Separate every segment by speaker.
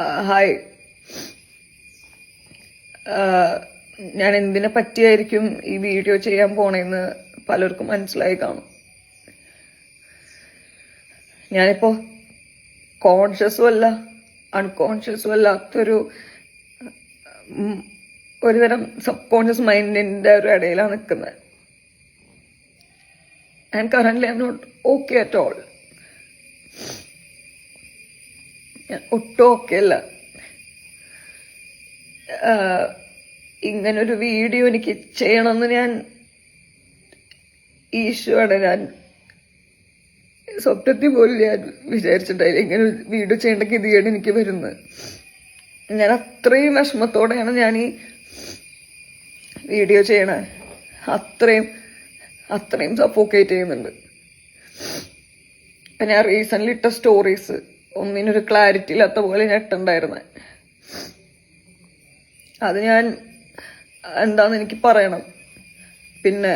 Speaker 1: Hi. ഞാൻ എന്തിനെ പറ്റിയായിരിക്കും ഈ വീഡിയോ ചെയ്യാൻ പോണേന്ന് പലർക്കും മനസ്സിലായി കാണും. ഞാനിപ്പോ കോൺഷ്യസും അല്ല അൺകോൺഷ്യസും അല്ലാത്തൊരു ഒരുതരം സബ് കോൺഷ്യസ് മൈൻഡിന്റെ ഒരു ഇടയിലാണ് നിൽക്കുന്നത്. And current I not okay at all ഒട്ടും ഓക്കെ അല്ല ഇങ്ങനൊരു വീഡിയോ എനിക്ക് ചെയ്യണമെന്ന് ഞാൻ ഈശോയാണ് ഞാൻ സ്വപ്നത്തിൽ പോലും ഞാൻ വിചാരിച്ചിട്ടായില്ല ഇങ്ങനെ വീഡിയോ ചെയ്യേണ്ട ഗതിയാണ് എനിക്ക് വരുന്നത്. ഞാൻ അത്രയും വിഷമത്തോടെയാണ് ഞാൻ ഈ വീഡിയോ ചെയ്യണേ. അത്രയും അത്രയും സപ്പോക്കേറ്റ് ചെയ്യുന്നുണ്ട്. ഞാൻ റീസെന്റ് ഇട്ട സ്റ്റോറീസ് ഒന്നിനൊരു ക്ലാരിറ്റി ഇല്ലാത്ത പോലെ ഞാൻ അത് ഞാൻ എന്താന്ന് എനിക്ക് പറയണം. പിന്നെ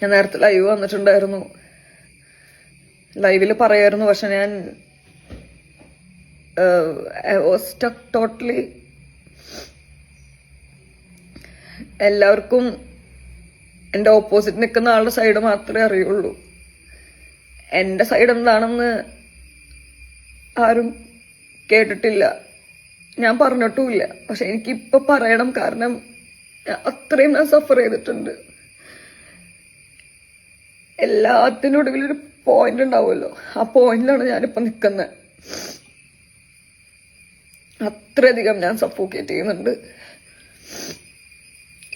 Speaker 1: ഞാൻ നേരത്തെ ലൈവ് വന്നിട്ടുണ്ടായിരുന്നു. ലൈവിൽ പറയായിരുന്നു പക്ഷെ ഞാൻ ടോട്ടലി എല്ലാവർക്കും എന്റെ ഓപ്പോസിറ്റ് നിൽക്കുന്ന ആളുടെ സൈഡ് മാത്രമേ അറിയുള്ളൂ. എന്റെ സൈഡ് എന്താണെന്ന് ആരും കേട്ടിട്ടില്ല. ഞാൻ പറഞ്ഞിട്ടുമില്ല. പക്ഷെ എനിക്കിപ്പോൾ പറയണം കാരണം അത്രയും ഞാൻ സഫർ ചെയ്തിട്ടുണ്ട്. എല്ലാത്തിനും ഒടുവിലൊരു പോയിന്റ് ഉണ്ടാവുമല്ലോ. ആ പോയിന്റിലാണ് ഞാനിപ്പോൾ നിൽക്കുന്നത് അത്രയധികം ഞാൻ സപ്പോക്കേറ്റ് ചെയ്യുന്നുണ്ട്.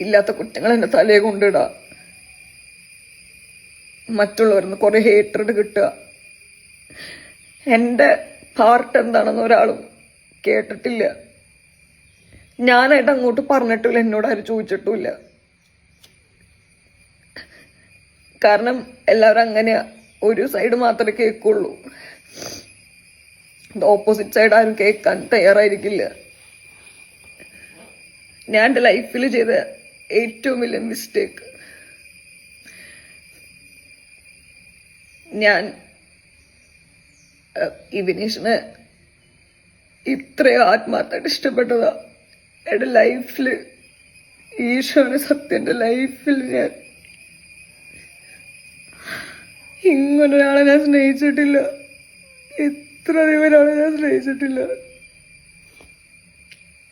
Speaker 1: ഇല്ലാത്ത കുറ്റങ്ങൾ എന്റെ തലയെ കൊണ്ടിടുക മറ്റുള്ളവരിന്ന് കുറെ ഹേറ്റഡ് കിട്ടുക. എന്റെ പാർട്ട് എന്താണെന്ന് ഒരാളും കേട്ടിട്ടില്ല. ഞാനായിട്ട് അങ്ങോട്ട് പറഞ്ഞിട്ടില്ല എന്നോട് ആരും ചോദിച്ചിട്ടുമില്ല. കാരണം എല്ലാവരും അങ്ങനെയാ. ഒരു സൈഡ് മാത്രമേ കേൾക്കുള്ളൂ. ഓപ്പോസിറ്റ് സൈഡ് ആരും കേൾക്കാൻ തയ്യാറായിരിക്കില്ല. ഞാൻ എന്റെ ലൈഫിൽ ചെയ്ത ഏറ്റവും വലിയ മിസ്റ്റേക്ക് ഞാൻ ഈ വിനീഷിനെ ഇത്രയും ആത്മാർത്ഥമായിട്ട് ഇഷ്ടപ്പെട്ടതാ. എന്റെ ലൈഫിൽ ഈശോനെ സത്യന്റെ ലൈഫിൽ ഞാൻ ഇങ്ങനൊരാളെ ഞാൻ സ്നേഹിച്ചിട്ടില്ല. ഇത്ര അധികം ഞാൻ സ്നേഹിച്ചിട്ടില്ല.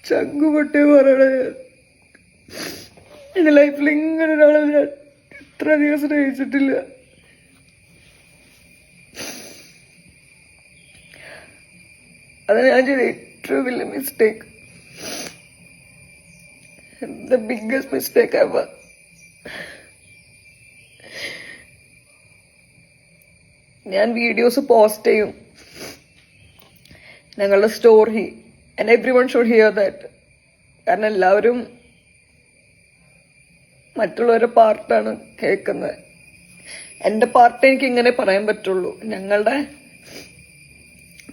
Speaker 1: ചങ്കുപൊട്ടി പറയണ ഞാൻ. എന്റെ ലൈഫിൽ ഇങ്ങനൊരാളെ ഞാൻ ഇത്ര അധികം സ്നേഹിച്ചിട്ടില്ല. അത് ഞാൻ ചെയ്ത ഏറ്റവും വലിയ mistake the biggest mistake ever ഞാൻ വീഡിയോസ് പോസ്റ്റ് ചെയ്യും. ഞങ്ങളുടെ story and everyone should hear that കാരണം എല്ലാവരും മറ്റുള്ളവരുടെ പാർട്ടാണ് കേൾക്കുന്നത്. എന്റെ പാർട്ട് എനിക്ക് ഇങ്ങനെ പറയാൻ പറ്റുള്ളൂ. ഞങ്ങളുടെ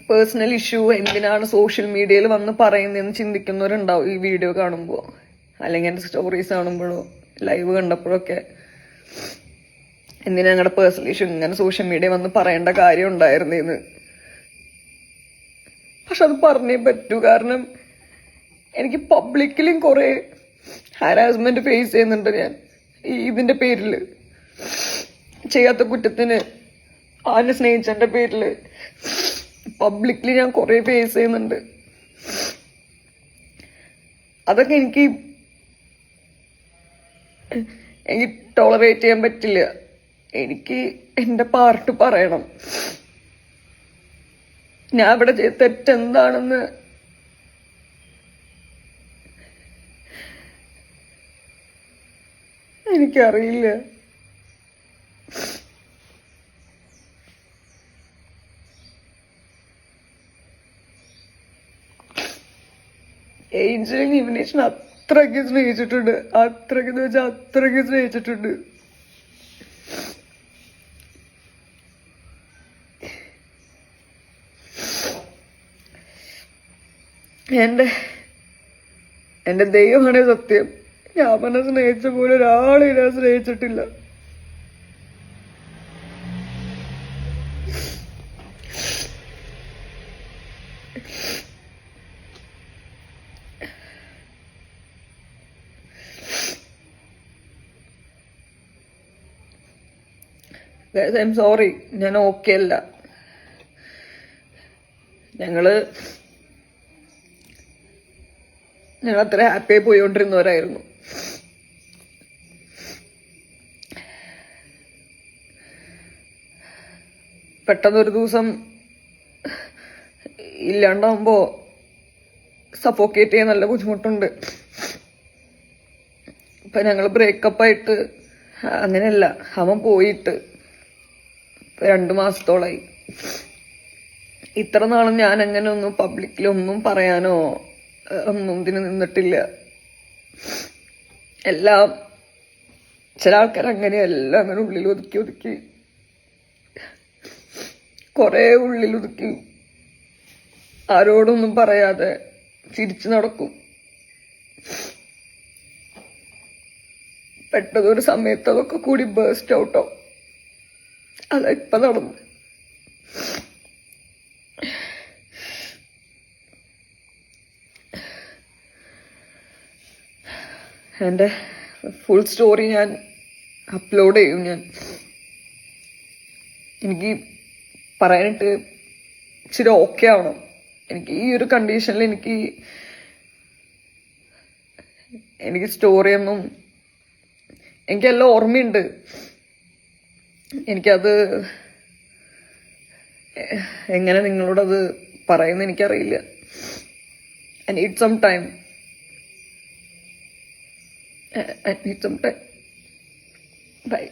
Speaker 1: പേഴ്സണൽ ഇഷ്യൂ എന്തിനാണ് സോഷ്യൽ മീഡിയയിൽ വന്ന് പറയുന്നതെന്ന് ചിന്തിക്കുന്നവരുണ്ടാവും ഈ വീഡിയോ കാണുമ്പോൾ അല്ലെങ്കിൽ എന്റെ സ്റ്റോറീസ് കാണുമ്പോഴോ ലൈവ് കണ്ടപ്പോഴൊക്കെ. എന്തിനാ ഞങ്ങളുടെ പേഴ്സണൽ ഇഷ്യൂ ഇങ്ങനെ സോഷ്യൽ മീഡിയ വന്ന് പറയേണ്ട കാര്യം ഉണ്ടായിരുന്നേന്ന്. പക്ഷെ അത് പറഞ്ഞേ പറ്റൂ. കാരണം എനിക്ക് പബ്ലിക്കിലും കുറേ ഹാരാസ്മെന്റ് ഫേസ് ചെയ്യുന്നുണ്ട് ഞാൻ. ഈ ഇതിന്റെ പേരിൽ ചെയ്യാത്ത കുറ്റത്തിന് ആനെ സ്നേഹിച്ചതിന്റെ പേരിൽ. പബ്ലിക്കലി ഞാൻ കുറേ ഫേസ് ചെയ്യുന്നുണ്ട്. അതൊക്കെ എനിക്ക് എനിക്ക് ടോളറേറ്റ് ചെയ്യാൻ പറ്റില്ല. എനിക്ക് എന്റെ പാർട്ട് പറയണം. ഞാൻ ഇവിടെ ചെയ്ത തെറ്റെന്താണെന്ന് എനിക്കറിയില്ല. ഏഞ്ചലിന് ഇവനേഷൻ അത്രയ്ക്ക് സ്നേഹിച്ചിട്ടുണ്ട്. അത്രയ്ക്ക് എന്ന് വെച്ചാൽ അത്രയ്ക്ക് സ്നേഹിച്ചിട്ടുണ്ട്. എന്റെ എന്റെ ദൈവമാണ് സത്യം. ഞാൻ പറഞ്ഞ സ്നേഹിച്ച പോലെ ഒരാളെ ഞാൻ സ്നേഹിച്ചിട്ടില്ല. ഐ എം സോറി ഞാൻ ഓക്കെ അല്ല. ഞങ്ങൾ ഞങ്ങൾ അത്ര ഹാപ്പിയായി പോയിക്കൊണ്ടിരുന്നവരായിരുന്നു പെട്ടെന്നൊരു ദിവസം ഇല്ലാണ്ടാവുമ്പോ സപ്പോക്കേറ്റ് ചെയ്യാൻ നല്ല ബുദ്ധിമുട്ടുണ്ട്. ഇപ്പൊ ഞങ്ങൾ ബ്രേക്കപ്പായിട്ട് അങ്ങനെയല്ല. അവൻ പോയിട്ട് രണ്ടു മാസത്തോളായി. ഇത്ര നാളും ഞാൻ അങ്ങനെ ഒന്നും പബ്ലിക്കിലൊന്നും പറയാനോ ഒന്നും ഇതിന് നിന്നിട്ടില്ല. എല്ലാം ചില ആൾക്കാർ അങ്ങനെ എല്ലാം അങ്ങനെ ഉള്ളിൽ ഒതുക്കി ഒതുക്കി. കുറേ ഉള്ളിൽ ഒതുക്കി. ആരോടൊന്നും പറയാതെ ചിരിച്ചു നടക്കും. പെട്ടതൊരു സമയത്ത് അതൊക്കെ കൂടി ബേസ്റ്റ് ഔട്ടോ അതാ ഇപ്പൊ നടന്നു എന്റെ ഫുൾ സ്റ്റോറി ഞാൻ അപ്ലോഡ് ചെയ്യും ഞാൻ. എനിക്ക് പറയാനായിട്ട് ഇച്ചിരി ഓക്കെ ആവണം. എനിക്ക് ഈ ഒരു കണ്ടീഷനിൽ എനിക്ക് എനിക്ക് സ്റ്റോറിയൊന്നും എനിക്കെല്ലാം ഓർമ്മയുണ്ട്. എനിക്കത് എങ്ങനെ നിങ്ങളോടത് പറയുന്ന എനിക്കറിയില്ല. I need some time I need some time bye